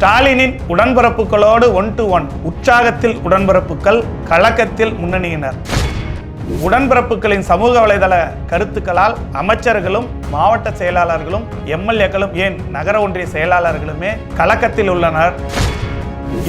ஸ்டாலினின் உடன்பரப்புகளோடு one to one உற்சாகத்தில் உடன்பரப்புகள் கழகத்தில் முன்னணியினர். உடன்பிறப்புகளின் சமூக வலைதள கருத்துக்களால் அமைச்சர்களும் மாவட்ட செயலாளர்களும் எம்எல்ஏக்களும் ஏன் நகர ஒன்றிய செயலாளர்களுமே கலக்கத்தில் உள்ளனர்.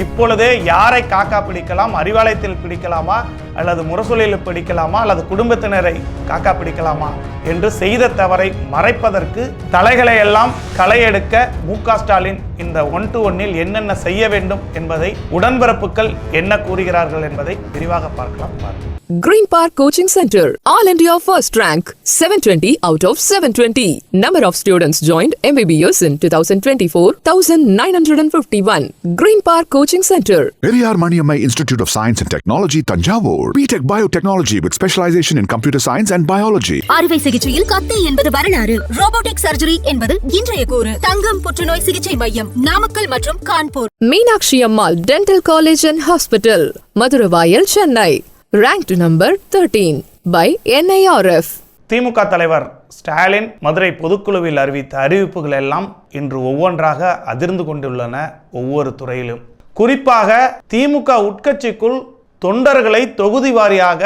இப்பொழுதே யாரை காக்கா பிடிக்கலாம் அறிவாலயத்தில் பிடிக்கலாமா அல்லது முரசொலியில் பிடிக்கலாமா அல்லது குடும்பத்தினரை காக்கா பிடிக்கலாமா என்று செய்த தவறை மறைப்பதற்கு தலைகளை எல்லாம் களையெடுக்க மு ஸ்டாலின் இந்த ஒன் டு ஒன்னில் என்னென்ன செய்ய வேண்டும் என்பதை உடன்பிறப்புகள் என்ன கூறுகிறார்கள் என்பதை விரிவாக பார்க்கலாம் பாருங்கள் Green Park Coaching Center, All India First Rank, 720 out of 720. Number of students joined MBBS in 2024, 1951. Green Park Coaching Center, Periyar Maniammai Institute of Science and Technology, Tanjavur. BTech Biotechnology with specialization in computer science and biology. அறுவை சிகிச்சையில் கத்தை என்பது வரலாறு robotic surgery என்பது இன்றைய கூறு தங்கம் புற்றுநோய் சிகிச்சை மையம் நாமக்கல் மற்றும் Kanpur Meenakshi Ammal Dental College and Hospital, Madhuravaiyal, Chennai. Ranked number 13 by NIRF. திமுக தலைவர் ஸ்டாலின் மதுரை பொதுக்குழுவில் அறிவித்த அறிவிப்புகள் எல்லாம் இன்று ஒவ்வொன்றாக அதிர்ந்து கொண்டுள்ளன ஒவ்வொரு துறையிலும் குறிப்பாக திமுக உட்கட்சிக்குள் தொண்டர்களை தொகுதி வாரியாக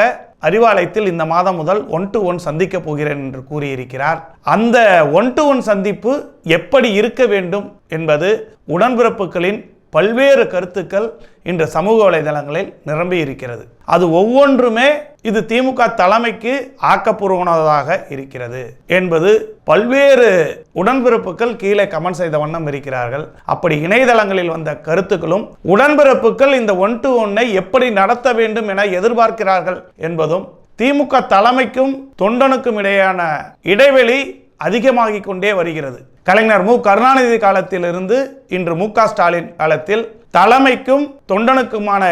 அறிவாலயத்தில் இந்த மாதம் முதல் ஒன் டு ஒன் சந்திக்க போகிறேன் என்று கூறியிருக்கிறார். அந்த ஒன் டு ஒன் சந்திப்பு எப்படி இருக்க வேண்டும் என்பது உடன்பிறப்புகளின் பல்வேறு கருத்துக்கள் இன்று சமூக வலைதளங்களில் நிரம்பி இருக்கிறது அது ஒவ்வொன்றுமே இது திமுக தலைமைக்கு ஆக்கப்பூர்வமானதாக இருக்கிறது என்பது பல்வேறு உடன்பிறப்புகள் கீழே கமெண்ட் செய்த வண்ணம் இருக்கிறார்கள். அப்படி இணையதளங்களில் வந்த கருத்துக்களும் உடன்பிறப்புகள் இந்த ஒன் டு ஒன்னை எப்படி நடத்த வேண்டும் என எதிர்பார்க்கிறார்கள் என்பதும் திமுக தலைமைக்கும் தொண்டனுக்கும் இடையான இடைவெளி அதிகமாகிக் கொண்டே வருகிறது. கலைஞர் மு. கருணாநிதி காலத்திலிருந்து இன்று மு. க. ஸ்டாலின் காலத்தில் தலைமைக்கும் தொண்டனுக்குமான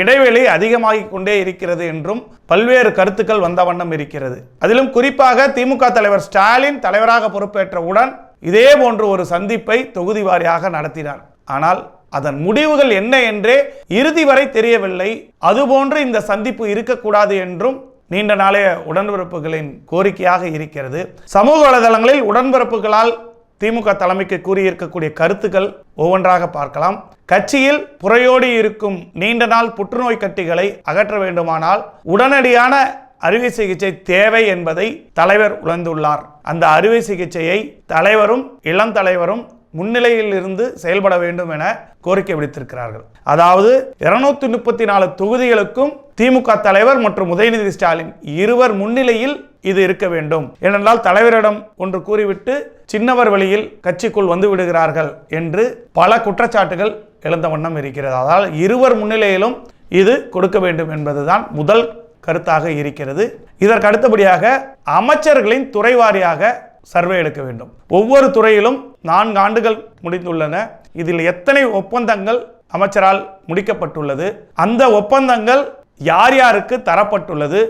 இடைவெளி அதிகமாகிக் கொண்டே இருக்கிறது என்றும் பல்வேறு கருத்துக்கள் வந்த வண்ணம் இருக்கிறது. அதிலும் குறிப்பாக திமுக தலைவர் ஸ்டாலின் தலைவராக பொறுப்பேற்றவுடன் இதே போன்று ஒரு சந்திப்பை தொகுதி வாரியாக நடத்தினார். ஆனால் அதன் முடிவுகள் என்ன என்றே இறுதி வரை தெரியவில்லை. அதுபோன்று இந்த சந்திப்பு இருக்கக்கூடாது என்றும் நீண்ட நாளைய உடன்பிறப்புகளின் கோரிக்கையாக இருக்கிறது. சமூக வலைதளங்களில் உடன்பிறப்புகளால் திமுக தலைமைக்கு கூறியிருக்கக்கூடிய கருத்துக்கள் ஒவ்வொன்றாக பார்க்கலாம். கட்சியில் புறையோடி இருக்கும் நீண்ட நாள் புற்றுநோய் கட்டிகளை அகற்ற வேண்டுமானால் உடனடியான அறுவை சிகிச்சை தேவை என்பதை தலைவர் உணர்ந்துள்ளார். அந்த அறுவை சிகிச்சையை தலைவரும் இளம் தலைவரும் முன்னிலையில் இருந்து செயல்பட வேண்டும் என கோரிக்கை விடுத்திருக்கிறார்கள். அதாவது இருநூத்தி முப்பத்தி நாலு தொகுதிகளுக்கும் திமுக தலைவர் மற்றும் உதயநிதி ஸ்டாலின் இருவர் முன்னிலையில் இது இருக்க வேண்டும். ஏனென்றால் தலைவரிடம் ஒன்று கூறிவிட்டு சின்னவர் வழியில் கட்சிக்குள் வந்து விடுகிறார்கள் என்று பல குற்றச்சாட்டுகள் எழுந்த வண்ணம் இருக்கிறது. அதால் இருவர் முன்னிலையிலும் இது கொடுக்க வேண்டும் என்பதுதான் முதல் கருத்தாக இருக்கிறது. இதற்கு அடுத்தபடியாக அமைச்சர்களின் துறை வாரியாக சர்வே எடுக்க வேண்டும். ஒவ்வொரு துறையிலும் நான்கு ஆண்டுகள் முடிந்துள்ளன. இதில் எத்தனை ஒப்பந்தங்கள் அமைச்சரால் முடிக்கப்பட்டுள்ளது? அந்த ஒப்பந்தங்கள் யார் யாருக்கு தரப்பட்டுள்ளது?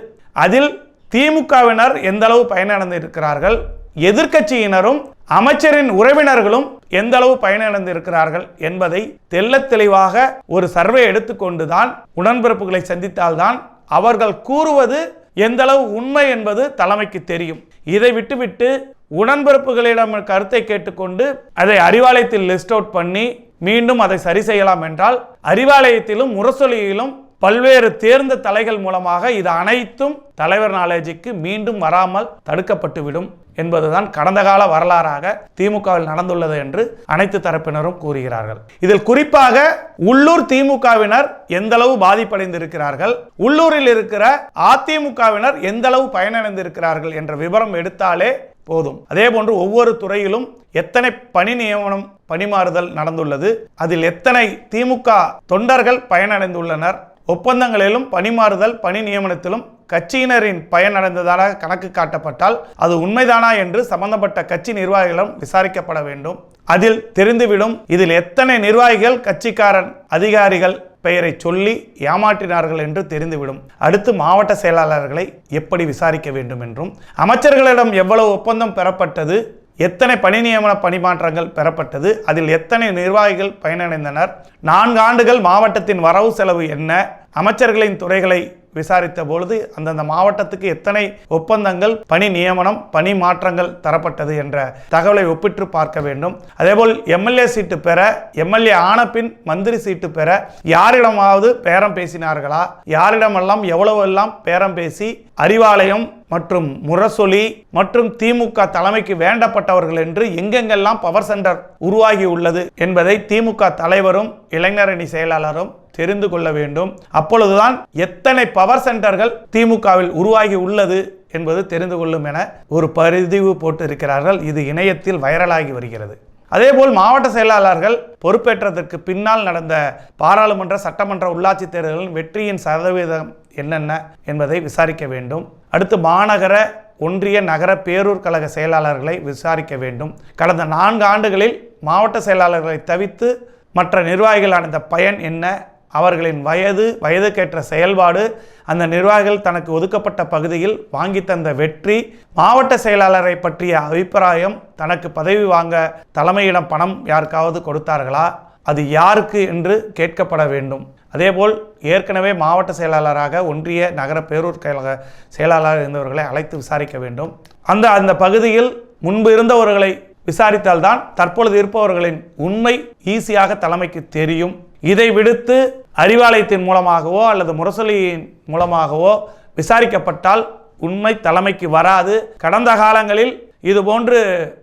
அதில் திமுகவினர் எந்த அளவு பயனடைந்திருக்கிறார்கள்? எதிர்க்கட்சியினரும் அமைச்சரின் உறவினர்களும் எந்த அளவு பயனடைந்திருக்கிறார்கள் என்பதை தெல்ல தெளிவாக ஒரு சர்வே எடுத்துக்கொண்டுதான் உடன்பிறப்புகளை சந்தித்தால்தான் அவர்கள் கூறுவது எந்த அளவு உண்மை என்பது தலைமைக்கு தெரியும். இதை விட்டுவிட்டு உடன்பிறப்புகளிடம் கருத்தை கேட்டுக்கொண்டு அதை அறிவாலயத்தில் லிஸ்ட் அவுட் பண்ணி மீண்டும் அதை சரி செய்யலாம் என்றால் அறிவாலயத்திலும் முரசொலியிலும் பல்வேறு தேர்ந்த தலைகள் மூலமாக இது அனைத்தும் தலைவர் நாலேஜுக்கு மீண்டும் வராமல் தடுக்கப்பட்டுவிடும் என்பதுதான் கடந்த கால வரலாறாக திமுகவில் நடந்துள்ளது என்று அனைத்து தரப்பினரும் கூறுகிறார்கள். இதில் குறிப்பாக உள்ளூர் திமுகவினர் எந்த அளவு பாதிப்படைந்திருக்கிறார்கள் உள்ளூரில் இருக்கிற அதிமுகவினர் எந்த அளவு பயனடைந்திருக்கிறார்கள் என்ற விவரம் எடுத்தாலே போதும். அதே போன்று ஒவ்வொரு துறையிலும் எத்தனை பணி நியமனம் பணிமாறுதல் நடந்துள்ளது அதில் எத்தனை திமுக தொண்டர்கள் பயனடைந்துள்ளனர் ஒப்பந்தங்களிலும் பணிமாறுதல் பணி நியமனத்திலும் கட்சியினரின் பயன் அடைந்ததாக கணக்கு காட்டப்பட்டால் அது உண்மைதானா என்று சம்பந்தப்பட்ட கட்சி நிர்வாகிகளிடம் விசாரிக்கப்பட வேண்டும். அதில் தெரிந்துவிடும் இதில் எத்தனை நிர்வாகிகள் கட்சிக்காரன் அதிகாரிகள் பெயரை சொல்லி ஏமாற்றினார்கள் என்று தெரிந்துவிடும். அடுத்து மாவட்ட செயலாளர்களை எப்படி விசாரிக்க வேண்டும் என்றும் அமைச்சர்களிடம் எவ்வளவு ஒப்பந்தம் பெறப்பட்டது எத்தனை பணி நியமன பணிமாற்றங்கள் பெறப்பட்டது? அதில் எத்தனை நிர்வாகிகள் பயனடைந்தனர்? நான்கு ஆண்டுகள் மாவட்டத்தின் வரவு செலவு என்ன? அமைச்சர்களின் துறைகளை விசாரித்த பொழுது அந்தந்த மாவட்டத்துக்கு எத்தனை ஒப்பந்தங்கள் பணி நியமனம் பணி மாற்றங்கள் தரப்பட்டது என்ற தகவலை ஒப்பிட்டு பார்க்க வேண்டும். அதேபோல் எம்எல்ஏ சீட்டு பெற எம்எல்ஏ ஆன பின் மந்திரி சீட்டு பெற யாரிடமாவது பேரம் பேசினார்களா? யாரிடமெல்லாம் எவ்வளவு எல்லாம் பேரம் பேசி அறிவாலயம் மற்றும் முரசொலி மற்றும் திமுக தலைமைக்கு வேண்டப்பட்டவர்கள் என்று எங்கெங்கெல்லாம் பவர் சென்டர் உருவாகி உள்ளது என்பதை திமுக தலைவரும் இளைஞரணி செயலாளரும் தெரிந்து கொள்ள வேண்டும். அப்பொழுதுதான் எத்தனை பவர் சென்டர்கள் திமுகவில் உருவாகி உள்ளது என்பது தெரிந்து கொள்ளும் என ஒரு பதிவு போட்டு இருக்கிறார்கள் இது இணையத்தில் வைரலாகி வருகிறது. அதேபோல் மாவட்ட செயலாளர்கள் பொறுப்பேற்றதற்கு பின்னால் நடந்த பாராளுமன்ற சட்டமன்ற உள்ளாட்சி தேர்தல்களின் வெற்றியின் சதவீதம் என்னென்ன என்பதை விசாரிக்க வேண்டும். அடுத்து மாநகர ஒன்றிய நகர பேரூர் கழக செயலாளர்களை விசாரிக்க வேண்டும். கடந்த நான்கு ஆண்டுகளில் மாவட்ட செயலாளர்களை தவிர்த்து மற்ற நிர்வாகிகள் அடைந்த பயன் என்ன அவர்களின் வயது வயதுக்கேற்ற செயல்பாடு அந்த நிர்வாகிகள் தனக்கு ஒதுக்கப்பட்ட பகுதியில் வாங்கி தந்த வெற்றி மாவட்ட செயலாளரை பற்றிய அபிப்பிராயம் தனக்கு பதவி வாங்க தலைமையிடம் பணம் யாருக்காவது கொடுத்தார்களா? அது யாருக்கு என்று கேட்கப்பட வேண்டும். அதேபோல் ஏற்கனவே மாவட்ட செயலாளராக ஒன்றிய நகர பேரூர் கழக செயலாளர் இருந்தவர்களை அழைத்து விசாரிக்க வேண்டும். அந்த அந்த பகுதியில் முன்பு இருந்தவர்களை விசாரித்தால்தான் தற்பொழுது இருப்பவர்களின் உண்மை ஈஸியாக தலைமைக்கு தெரியும். இதை விடுத்து அறிவாலயத்தின் மூலமாகவோ அல்லது முரசொலியின் மூலமாகவோ விசாரிக்கப்பட்டால் உண்மை தலைமைக்கு வராது. கடந்த காலங்களில் இதுபோன்று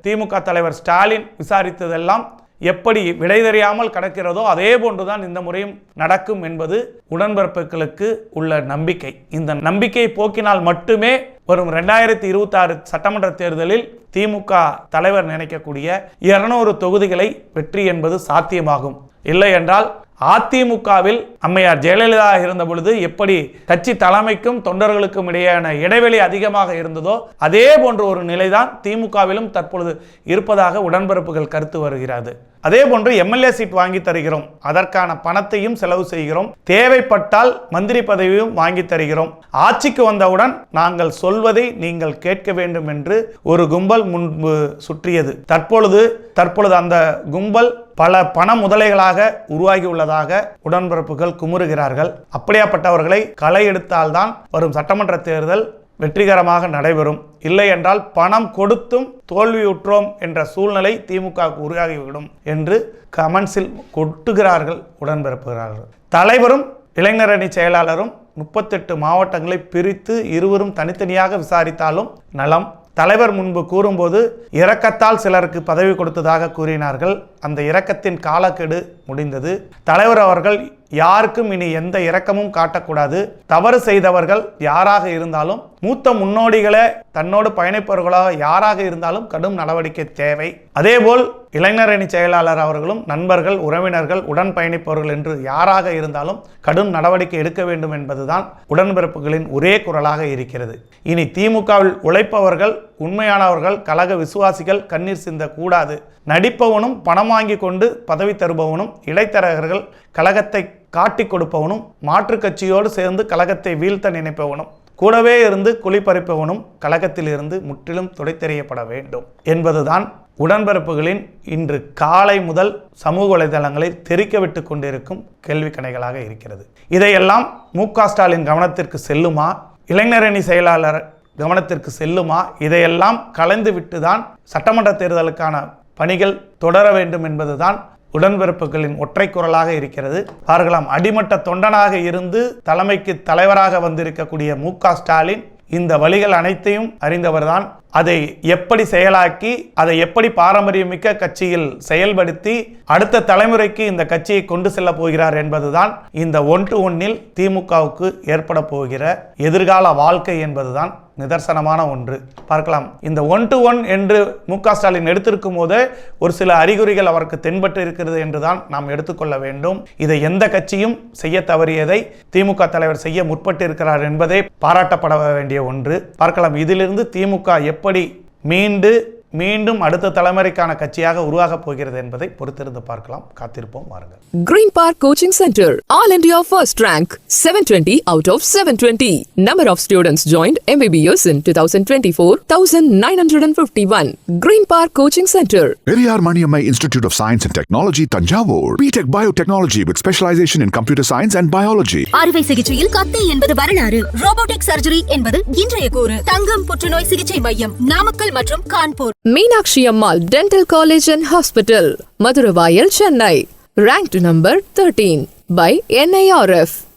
திமுக தலைவர் ஸ்டாலின் விசாரித்ததெல்லாம் எப்படி விடை தெரியாமல் கிடக்கிறதோ அதே போன்றுதான் இந்த முறையும் நடக்கும் என்பது உடன்பிறப்புகளுக்கு உள்ள நம்பிக்கை. இந்த நம்பிக்கையை போக்கினால் மட்டுமே வரும் ரெண்டாயிரத்தி இருபத்தி ஆறு சட்டமன்ற தேர்தலில் திமுக தலைவர் நினைக்கக்கூடிய இருநூறு தொகுதிகளை வெற்றி என்பது சாத்தியமாகும். இல்லை என்றால் அதிமுகவில் அம்மையார் ஜெயலலிதா இருந்த பொழுது எப்படி கட்சி தலைமைக்கும் தொண்டர்களுக்கும் இடையேயான இடைவெளி அதிகமாக இருந்ததோ அதே போன்ற ஒரு நிலைதான் திமுகவிலும் தற்பொழுது இருப்பதாக உடன்பிறப்புகள் கருத்து வருகிறது. அதே போன்று எம்எல்ஏ சீட் வாங்கி தருகிறோம். அதற்கான பணத்தையும் செலவு செய்கிறோம். தேவைப்பட்டால் மந்திரி பதவியும் வாங்கி தருகிறோம். ஆட்சிக்கு வந்தவுடன் நாங்கள் சொல்வதை நீங்கள் கேட்க வேண்டும் என்று ஒரு கும்பல் முன்பு சுற்றியது. தற்பொழுது தற்பொழுது அந்த கும்பல் பல பண முதலைகளாக உருவாகி உள்ளதாக உடன்பிறப்புகள் குமுறுகிறார்கள். அப்படியாப்பட்டவர்களை களை எடுத்தால்தான் வரும் சட்டமன்ற தேர்தல் வெற்றிகரமாக நடைபெறும். இல்லை என்றால் பணம் கொடுத்தும் தோல்வியுற்றோம் என்ற சூழ்நிலை திமுக உருவாகிவிடும் என்று கமெண்ட்ஸில் கொட்டுகிறார்கள் உடன்பிறப்புகிறார்கள். தலைவரும் இளைஞரணி செயலாளரும் முப்பத்தெட்டு மாவட்டங்களை பிரித்து இருவரும் தனித்தனியாக விசாரித்தாலும் நலம். தலைவர் முன்பு கூறும்போது இரக்கத்தால் சிலருக்கு பதவி கொடுத்ததாக கூறினார்கள். அந்த இரக்கத்தின் காலக்கெடு முடிந்தது. தலைவர் அவர்கள் யாருக்கும் இனி எந்த இரக்கமும் காட்டக்கூடாது. தவறு செய்தவர்கள் யாராக இருந்தாலும் மூத்த முன்னோடிகளை தன்னோடு பயணிப்பவர்களாக யாராக இருந்தாலும் கடும் நடவடிக்கை தேவை. அதேபோல் இளைஞரணி செயலாளர் அவர்களும் நண்பர்கள் உறவினர்கள் உடன் பயணிப்பவர்கள் என்று யாராக இருந்தாலும் கடும் நடவடிக்கை எடுக்க வேண்டும் என்பதுதான் உடன்பிறப்புகளின் ஒரே குரலாக இருக்கிறது. இனி திமுகவில் உழைப்பவர்கள் உண்மையானவர்கள் கழக விசுவாசிகள் கண்ணீர் சிந்த கூடாது நடிப்பவனும் பணம் வாங்கி கொண்டு பதவி தருபவனும் இடைத்தரகர்கள் கழகத்தை காட்டி கொடுப்பவனும் மாற்றுக் கட்சியோடு சேர்ந்து கழகத்தை வீழ்த்த நினைப்பவனும் கூடவே இருந்து குளிப்பறிப்பவனும் கழகத்தில் இருந்து முற்றிலும் துடைத்தெறியப்பட வேண்டும் என்பதுதான் உடன்பிறப்புகளின் இன்று காலை முதல் சமூக வலைதளங்களில் தெரிக்க விட்டு கொண்டிருக்கும் கேள்வி கணைகளாக இருக்கிறது. இதையெல்லாம் மு க ஸ்டாலின் கவனத்திற்கு செல்லுமா? இளைஞரணி செயலாளர் கவனத்திற்கு செல்லுமா? இதையெல்லாம் கலைந்து விட்டுதான் சட்டமன்ற தேர்தலுக்கான பணிகள் தொடர வேண்டும் என்பதுதான் உடன்பிறப்புகளின் ஒற்றை குரலாக இருக்கிறது. பார்க்கலாம். அடிமட்ட தொண்டனாக இருந்து தலைமைக்கு தலைவராக வந்திருக்கக்கூடிய மு க ஸ்டாலின் இந்த வழிகள் அனைத்தையும் அறிந்தவர்தான். அதை எப்படி செயலாக்கி அதை எப்படி பாரம்பரியமிக்க கட்சியில் செயல்படுத்தி அடுத்த தலைமுறைக்கு இந்த கட்சியை கொண்டு செல்ல போகிறார் என்பதுதான் இந்த ஒன் டு ஒன்னில் திமுகவுக்கு ஏற்பட போகிற எதிர்கால வாழ்க்கை என்பதுதான். நிதர்சனமான ஒன்று. பார்க்கலாம். இந்த ஒன் டு ஒன் என்று மு க ஸ்டாலின் எடுத்திருக்கும் போதே ஒரு சில அறிகுறிகள் அவருக்கு தென்பட்டு இருக்கிறது என்றுதான் நாம் எடுத்துக்கொள்ள வேண்டும். இதை எந்த கட்சியும் செய்ய தவறியதை திமுக தலைவர் செய்ய முற்பட்டு இருக்கிறார் என்பதே பாராட்டப்பட வேண்டிய ஒன்று. பார்க்கலாம். இதிலிருந்து திமுக எப்படி மீண்டு மீண்டும் அடுத்த தலைமுறைக்கான கட்சியாக உருவாகப் போகிறது என்பதை பொறுத்திருந்து பார்க்கலாம் காத்திருப்போம் வாருங்கள் Green Park Coaching Center, All India First Rank, 720 out of 720. Number of students joined MBBS in 2024, 1951. Green Park Coaching Center. Periyar Maniammai Institute of Science and Technology, Tanjavur. BTech Biotechnology with specialization in computer science and biology. அறுவை சிகிச்சையில் கத்தை என்பது வரலாறு robotic surgery என்பது இன்றைய கூறு தங்கம் புற்றுநோய் சிகிச்சை மையம் நாமக்கல் மற்றும் Kanpur Meenakshi Ammal dental college and hospital Maduravoyal Chennai ranked number 13 by NIRF.